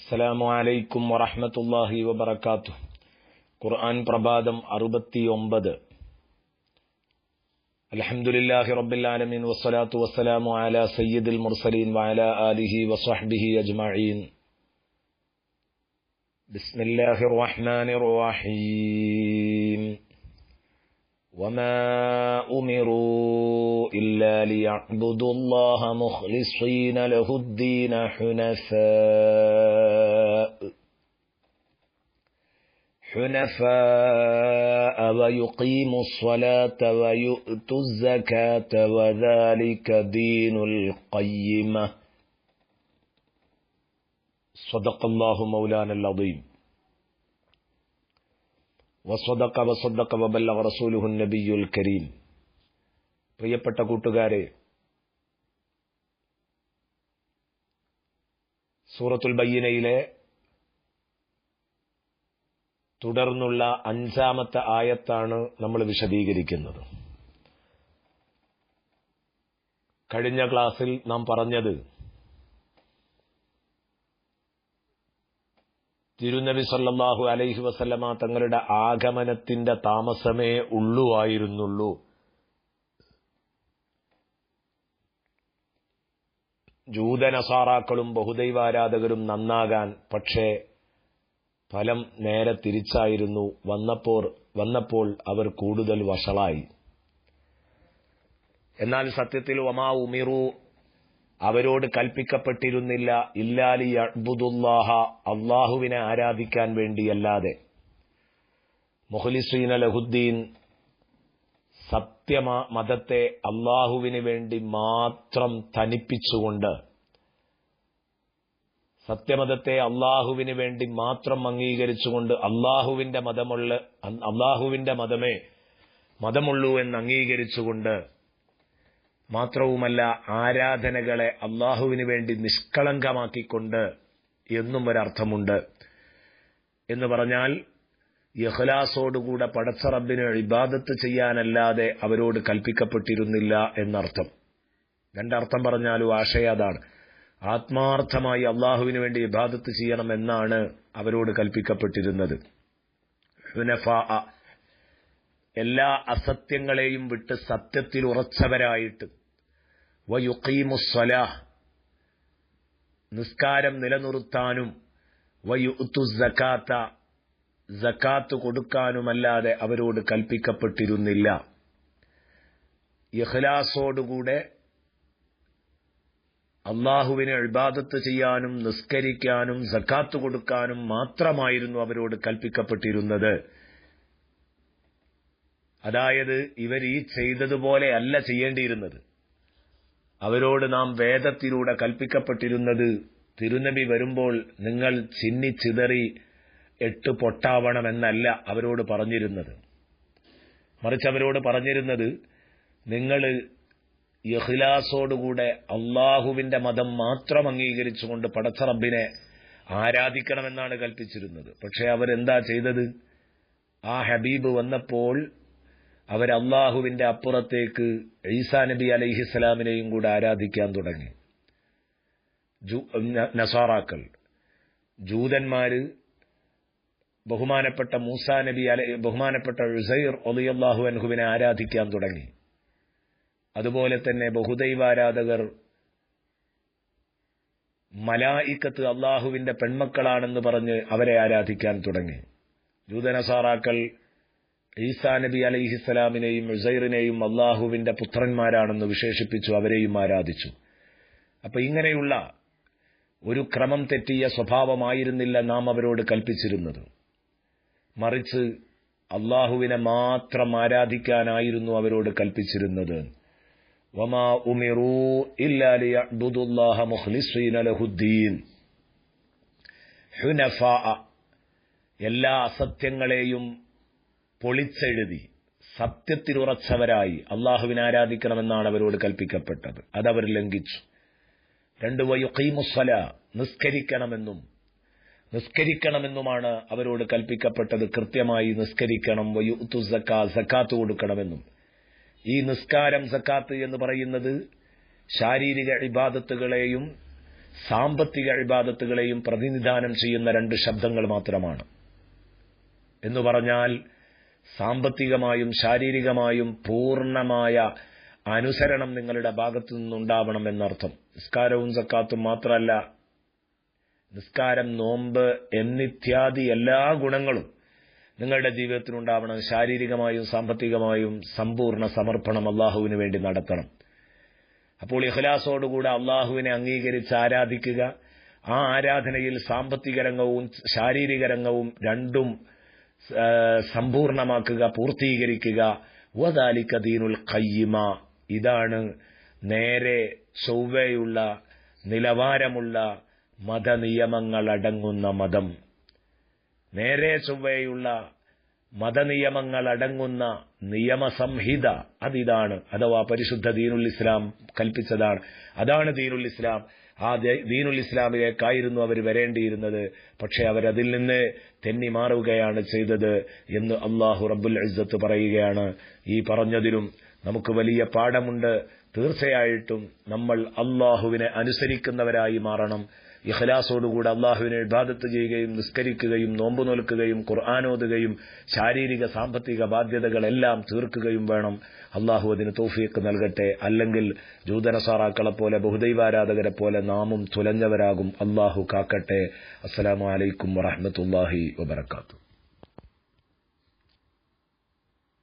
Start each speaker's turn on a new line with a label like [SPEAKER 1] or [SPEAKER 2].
[SPEAKER 1] അസ്സലാമു അലൈക്കും വറഹ്മത്തുള്ളാഹി വബറകാതുഹു ഖുർആൻ പ്രഭാതം അറുപത്തിയൊമ്പത് അൽഹംദുലില്ലാഹി റബ്ബിൽ ആലമീൻ വസ്സലാത്തു വസ്സലാമു അലാ സയ്യിദിൽ മുർസലീൻ വഅലാ ആലിഹി വസ്വഹ്ബിഹി അജ്മഈൻ ബിസ്മില്ലാഹിർ റഹ്മാനിർ റഹീം وما أمروا إلا ليعبدوا الله مخلصين له الدين حنفاء حنفاء ويقيموا الصلاة ويؤتوا الزكاة وذلك دين القيمة. صدق الله مولانا العظيم. വസ്വദക്ക വസ്വദക്ക വബല്ലഗ റസൂലുഹു നബിയുൽ കരീം. പ്രിയപ്പെട്ട കൂട്ടുകാരെ സൂറത്തുൽ ബയ്യനയിലെ തുടർന്നുള്ള അഞ്ചാമത്തെ ആയത്താണ് നമ്മൾ വിശദീകരിക്കുന്നത്. കഴിഞ്ഞ ക്ലാസ്സിൽ നാം പറഞ്ഞത് തിരുനബി സല്ലാഹു അലൈഹി വസല്ലമ തങ്ങളുടെ ആഗമനത്തിന്റെ താമസമേ ഉള്ളുവായിരുന്നുള്ളൂ ജൂതനസാറാക്കളും ബഹുദൈവാരാധകരും നന്നാകാൻ പക്ഷേ ഫലം നേരെ തിരിച്ചായിരുന്നു. വന്നപ്പോൾ വന്നപ്പോൾ അവർ കൂടുതൽ വഷളായി. എന്നാൽ സത്യത്തിൽ വമാ ഉമിറു അവരോട് കൽപ്പിക്കപ്പെട്ടിരുന്നില്ല. ഇല്ലാലി അബ്ദുല്ലാഹ അള്ളാഹുവിനെ ആരാധിക്കാൻ വേണ്ടിയല്ലാതെ. മുഹലിസീൻ അലഹുദ്ദീൻ സത്യമ മതത്തെ അള്ളാഹുവിന് വേണ്ടി മാത്രം തനിപ്പിച്ചുകൊണ്ട് സത്യമതത്തെ അള്ളാഹുവിന് വേണ്ടി മാത്രം അംഗീകരിച്ചുകൊണ്ട് അള്ളാഹുവിന്റെ മതമുള്ള അള്ളാഹുവിന്റെ മതമേ മതമുള്ളൂ എന്ന് അംഗീകരിച്ചുകൊണ്ട് മാത്രവുമല്ല ആരാധനകളെ അള്ളാഹുവിന് വേണ്ടി നിഷ്കളങ്കമാക്കിക്കൊണ്ട് എന്നും ഒരർത്ഥമുണ്ട്. എന്ന് പറഞ്ഞാൽ യഹ്ലാസോടുകൂടെ പടച്ച റബ്ബിന് ഇബാദത്ത് ചെയ്യാനല്ലാതെ അവരോട് കൽപ്പിക്കപ്പെട്ടിരുന്നില്ല എന്നർത്ഥം. രണ്ടർത്ഥം പറഞ്ഞാലും ആശയ അതാണ്. ആത്മാർത്ഥമായി അള്ളാഹുവിന് വേണ്ടി ഇബാദത്ത് ചെയ്യണം എന്നാണ് അവരോട് കൽപ്പിക്കപ്പെട്ടിരുന്നത്. എല്ലാ അസത്യങ്ങളെയും വിട്ട് സത്യത്തിൽ ഉറച്ചവരായിട്ട് വയുക്കീമുസ്വലാഹ് നിസ്കാരം നിലനിർത്താനും വയുത്തു സക്കാത്ത സക്കാത്ത് കൊടുക്കാനുമല്ലാതെ അവരോട് കൽപ്പിക്കപ്പെട്ടിരുന്നില്ല. ഇഖ്ലാസോടുകൂടെ അള്ളാഹുവിനെ ഇബാദത്ത് ചെയ്യാനും നിസ്കരിക്കാനും സക്കാത്ത് കൊടുക്കാനും മാത്രമായിരുന്നു അവരോട് കൽപ്പിക്കപ്പെട്ടിരുന്നത്. അതായത് ഇവർ ഈ ചെയ്തതുപോലെ അല്ല ചെയ്യേണ്ടിയിരുന്നത്. അവരോട് നാം വേദത്തിലൂടെ കൽപ്പിക്കപ്പെട്ടിരുന്നത്. തിരുനബി വരുമ്പോൾ നിങ്ങൾ ചിന്നിച്ചിതറി എട്ട് പൊട്ടാവണമെന്നല്ല അവരോട് പറഞ്ഞിരുന്നത്. മറിച്ച് അവരോട് പറഞ്ഞിരുന്നത് നിങ്ങൾ യഹ്ലാസോടുകൂടെ അള്ളാഹുവിന്റെ മതം മാത്രം അംഗീകരിച്ചുകൊണ്ട് പടച്ച റബ്ബിനെ ആരാധിക്കണമെന്നാണ് കൽപ്പിച്ചിരുന്നത്. പക്ഷെ അവരെന്താ ചെയ്തത്? ആ ഹബീബ് വന്നപ്പോൾ അവർ അള്ളാഹുവിന്റെ അപ്പുറത്തേക്ക് ഈസാ നബി അലൈഹിസ്സലാമിനെയും കൂടെ ആരാധിക്കാൻ തുടങ്ങി. നസാറാക്കൾ. ജൂതന്മാര് ബഹുമാനപ്പെട്ട മൂസാ നബി അല ബഹുമാനപ്പെട്ട ഉസൈർ ഒലിയല്ലാഹു അൻഹുവിനെ ആരാധിക്കാൻ തുടങ്ങി. അതുപോലെ തന്നെ ബഹുദൈവാരാധകർ മലായിക്കത്ത് അള്ളാഹുവിന്റെ പെൺമക്കളാണെന്ന് പറഞ്ഞ് അവരെ ആരാധിക്കാൻ തുടങ്ങി. ജൂതനസാറാക്കൾ ഈസാ നബി അലൈഹിസ്സലാമിനെയും ഉസൈറിനെയും അള്ളാഹുവിന്റെ പുത്രന്മാരാണെന്ന് വിശേഷിപ്പിച്ചു അവരെയും ആരാധിച്ചു. അപ്പൊ ഇങ്ങനെയുള്ള ഒരു ക്രമം തെറ്റിയ സ്വഭാവമായിരുന്നില്ല നാം അവരോട് കൽപ്പിച്ചിരുന്നത്. മറിച്ച് അള്ളാഹുവിനെ മാത്രം ആരാധിക്കാനായിരുന്നു അവരോട് കൽപ്പിച്ചിരുന്നത്. വമാ ഉമിറൂ ഹുനഫാ എല്ലാ അസത്യങ്ങളെയും പൊളിച്ചെഴുതി സത്യത്തിലുറച്ചവരായി അള്ളാഹുവിനെ ആരാധിക്കണമെന്നാണ് അവരോട് കൽപ്പിക്കപ്പെട്ടത്. അതവർ ലംഘിച്ചു. രണ്ട് വയുഖീമുസ്സല നിസ്കരിക്കണമെന്നും നിസ്കരിക്കണമെന്നുമാണ് അവരോട് കൽപ്പിക്കപ്പെട്ടത്. കൃത്യമായി നിസ്കരിക്കണം. വയുത്തു സക്കാ സക്കാത്ത് കൊടുക്കണമെന്നും. ഈ നിസ്കാരം സക്കാത്ത് എന്ന് പറയുന്നത് ശാരീരിക ഇബാദത്തുകളെയും സാമ്പത്തിക ഇബാദത്തുകളെയും പ്രതിനിധാനം ചെയ്യുന്ന രണ്ട് ശബ്ദങ്ങൾ മാത്രമാണ്. എന്ന് പറഞ്ഞാൽ സാമ്പത്തികമായും ശാരീരികമായും പൂർണമായ അനുസരണം നിങ്ങളുടെ ഭാഗത്തു നിന്നുണ്ടാവണം എന്നർത്ഥം. നിസ്കാരവും സക്കാത്തും മാത്രമല്ല നിസ്കാരം നോമ്പ് എന്നിത്യാദി എല്ലാ ഗുണങ്ങളും നിങ്ങളുടെ ജീവിതത്തിനുണ്ടാവണം. ശാരീരികമായും സാമ്പത്തികമായും സമ്പൂർണ സമർപ്പണം അള്ളാഹുവിന് വേണ്ടി നടത്തണം. അപ്പോൾ ഇഹ്ലാസോടുകൂടെ അള്ളാഹുവിനെ അംഗീകരിച്ച് ആരാധിക്കുക. ആ ആരാധനയിൽ സാമ്പത്തിക രംഗവും ശാരീരിക രംഗവും രണ്ടും സമ്പൂർണമാക്കുക പൂർത്തീകരിക്കുക. വദാലിക്ക ദീനുൽ ഖയ്യിമ. ഇതാണ് നേരെ ചൊവ്വയുള്ള നിലവാരമുള്ള മതനിയമങ്ങളടങ്ങുന്ന മതം. നേരെ ചൊവ്വയുള്ള മതനിയമങ്ങളടങ്ങുന്ന നിയമസംഹിത അതിതാണ്. അഥവാ പരിശുദ്ധ ദീനുൽ ഇസ്ലാം കൽപ്പിച്ചതാണ്. അതാണ് ദീനുൽ ഇസ്ലാം. ആ ദീനുൽ ഇസ്ലാമിലേക്കായിരുന്നു അവർ വരേണ്ടിയിരുന്നത്. പക്ഷേ അവരതിൽ നിന്ന് തെന്നി മാറുകയാണ് ചെയ്തത് എന്ന് അള്ളാഹു റബ്ബുൽ ഇസ്സത്ത് പറയുകയാണ്. ഈ പറഞ്ഞതിലും നമുക്ക് വലിയ പാഠമുണ്ട്. തീർച്ചയായിട്ടും നമ്മൾ അള്ളാഹുവിനെ അനുസരിക്കുന്നവരായി മാറണം. ഇഖലാസോടുകൂടെ അള്ളാഹുവിനെ ഇബാദത്ത് ചെയ്യുകയും നിസ്കരിക്കുകയും നോമ്പ് നോൽക്കുകയും ഖുർആാനോതുകയും ശാരീരിക സാമ്പത്തിക ബാധ്യതകളെല്ലാം തീർക്കുകയും വേണം. അള്ളാഹു അതിന് തോഫിയൊക്കെ നൽകട്ടെ. അല്ലെങ്കിൽ ജൂതനസാറാക്കളെ പോലെ ബഹുദൈവാരാധകരെ പോലെ നാമും തുലഞ്ഞവരാകും. അള്ളാഹു കാക്കട്ടെ. അസ്സലാമലൈക്കും വറഹമത്തല്ലാഹി വബർക്കാത്തു